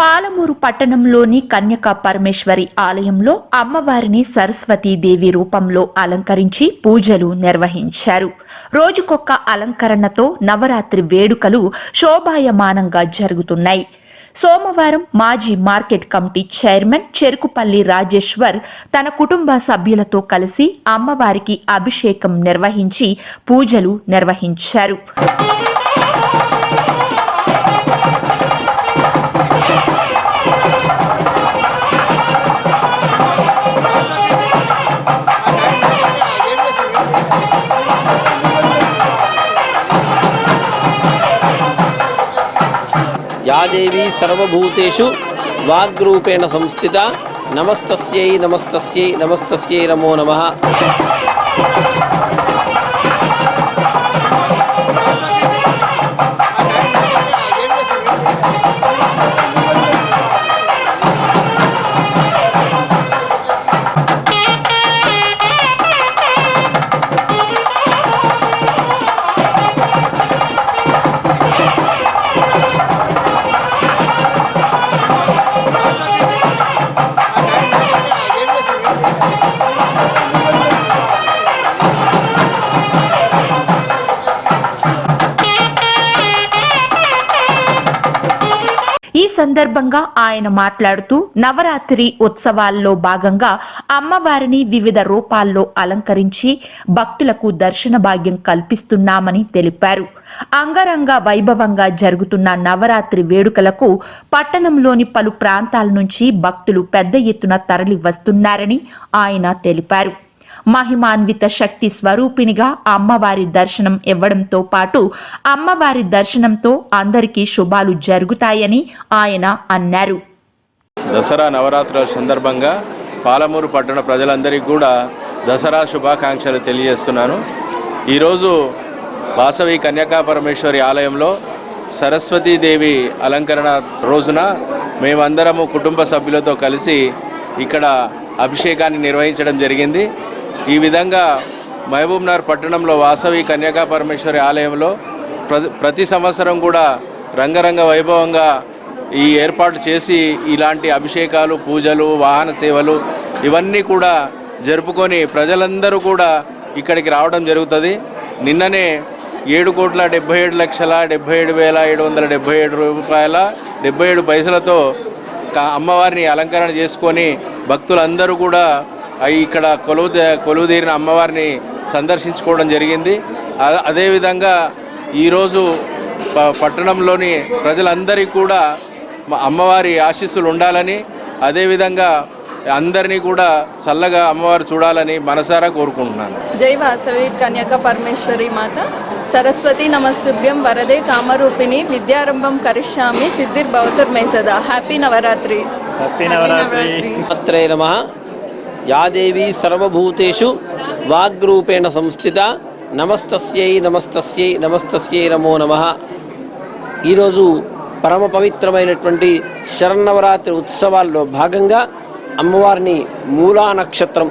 పాలమూరు పట్టణంలోని కన్యక పరమేశ్వరి ఆలయంలో అమ్మవారిని సరస్వతీదేవి రూపంలో అలంకరించి పూజలు నిర్వహించారు. రోజుకొక్క అలంకరణతో నవరాత్రి వేడుకలు శోభాయమానంగా జరుగుతున్నాయి. సోమవారం మాజీ market committee chairman Cherukupalli Rajeshwar తన కుటుంబ సభ్యులతో కలిసి అమ్మవారికి అభిషేకం నిర్వహించి పూజలు నిర్వహించారు. యాదేవీ సర్వభూతేషు వాగ్రూపేణ సంస్థిత నమస్తస్యై నమస్తస్యై నమస్తస్యై నమో నమః. Thank you. సందర్భంగా ఆయన మాట్లాడుతూ నవరాత్రి ఉత్సవాల్లో భాగంగా అమ్మవారిని వివిధ రూపాల్లో అలంకరించి భక్తులకు దర్శన భాగ్యం కల్పిస్తున్నామని తెలిపారు. అంగరంగ వైభవంగా జరుగుతున్న నవరాత్రి వేడుకలకు పట్టణంలోని పలు ప్రాంతాల నుంచి భక్తులు పెద్ద ఎత్తున తరలి వస్తున్నారని ఆయన తెలిపారు. మహిమాన్విత శక్తి స్వరూపిణిగా అమ్మవారి దర్శనం ఇవ్వడంతో పాటు అమ్మవారి దర్శనంతో అందరికీ శుభాలు జరుగుతాయని ఆయన అన్నారు. దసరా నవరాత్రుల సందర్భంగా పాలమూరు పట్టణ ప్రజలందరికీ కూడా దసరా శుభాకాంక్షలు తెలియజేస్తున్నాను. ఈరోజు వాసవి కన్యకా పరమేశ్వరి ఆలయంలో సరస్వతీదేవి అలంకరణ రోజున మేమందరము కుటుంబ సభ్యులతో కలిసి ఇక్కడ అభిషేకాన్ని నిర్వహించడం జరిగింది. ఈ విధంగా మహబూబ్నగర్ పట్టణంలో వాసవి కన్యకా పరమేశ్వరి ఆలయంలో ప్ర- ప్రతి సంవత్సరం కూడా రంగరంగ వైభవంగా ఈ ఏర్పాటు చేసి ఇలాంటి అభిషేకాలు పూజలు వాహన సేవలు ఇవన్నీ కూడా జరుపుకొని ప్రజలందరూ కూడా ఇక్కడికి రావడం జరుగుతుంది. నిన్ననే ఏడు కోట్ల డెబ్బై ఏడు లక్షల డెబ్బై ఏడు వేల ఏడు వందల డెబ్బై ఏడు రూపాయల డెబ్బై ఏడు పైసలతో అమ్మవారిని అలంకరణ చేసుకొని భక్తులందరూ కూడా ఇక్కడ కొలువు దే- కొలువు తీరిన అమ్మవారిని సందర్శించుకోవడం జరిగింది. అదేవిధంగా ఈరోజు ప- పట్టణంలోని ప్రజలందరికీ కూడా అమ్మవారి ఆశీస్సులు ఉండాలని అదేవిధంగా అందరినీ కూడా చల్లగా అమ్మవారు చూడాలని మనసారా కోరుకుంటున్నాను. జై వాసవి కన్యక పరమేశ్వరి మాత. సరస్వతి నమస్తుభ్యం వరదే కామరూపిణి. విద్యారంభం కరిష్యామి. సిద్ధిర్భవతుర్మే సదా. హ్యాపీ నవరాత్రి. హ్యాపీ నవరాత్రి. మాత్రే నమ. యాదేవి సర్వభూతేషు వాగ్రూపేణ సంస్థిత నమస్తస్యై నమస్తస్యై నమస్తస్యై నమో నమః. ఈరోజు పరమ పవిత్రమైనటువంటి శరన్నవరాత్రి ఉత్సవాల్లో భాగంగా అమ్మవారిని మూలా నక్షత్రం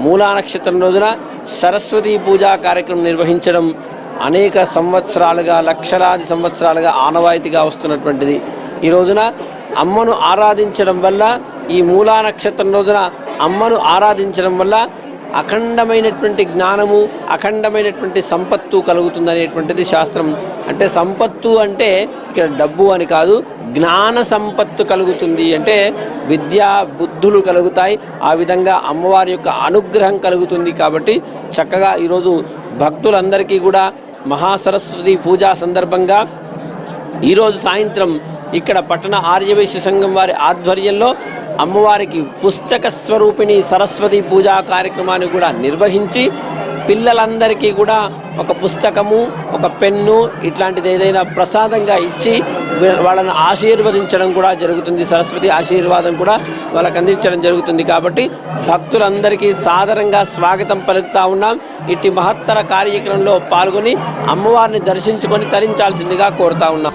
మూలా నక్షత్రం రోజున సరస్వతీ పూజా కార్యక్రమం నిర్వహించడం అనేక సంవత్సరాలుగా లక్షలాది సంవత్సరాలుగా ఆనవాయితీగా వస్తున్నటువంటిది. ఈ రోజున అమ్మను ఆరాధించడం వల్ల ఈ మూలా నక్షత్రం రోజున అమ్మను ఆరాధించడం వల్ల అఖండమైనటువంటి జ్ఞానము అఖండమైనటువంటి సంపత్తు కలుగుతుందనేటువంటిది శాస్త్రం. అంటే సంపత్తు అంటే ఇక్కడ డబ్బు అని కాదు జ్ఞాన సంపత్తు కలుగుతుంది అంటే విద్యా బుద్ధులు కలుగుతాయి ఆ విధంగా అమ్మవారి యొక్క అనుగ్రహం కలుగుతుంది కాబట్టి చక్కగా ఈరోజు భక్తులందరికీ కూడా మహాసరస్వతి పూజా సందర్భంగా ఈరోజు సాయంత్రం ఇక్కడ పట్టణ ఆర్యవైశ్య సంఘం వారి ఆధ్వర్యంలో అమ్మవారికి పుస్తక స్వరూపిణి సరస్వతి పూజా కార్యక్రమాన్ని కూడా నిర్వహించి పిల్లలందరికీ కూడా ఒక పుస్తకము ఒక పెన్ను ఇట్లాంటిది ఏదైనా ప్రసాదంగా ఇచ్చి వాళ్ళని ఆశీర్వదించడం కూడా జరుగుతుంది. సరస్వతి ఆశీర్వాదం కూడా వాళ్ళకి అందించడం జరుగుతుంది. కాబట్టి భక్తులందరికీ సాదరంగా స్వాగతం పలుకుతా ఉన్నాం. ఇట్టి మహత్తర కార్యక్రమంలో పాల్గొని అమ్మవారిని దర్శించుకొని తరించాల్సిందిగా కోరుతా ఉన్నాం.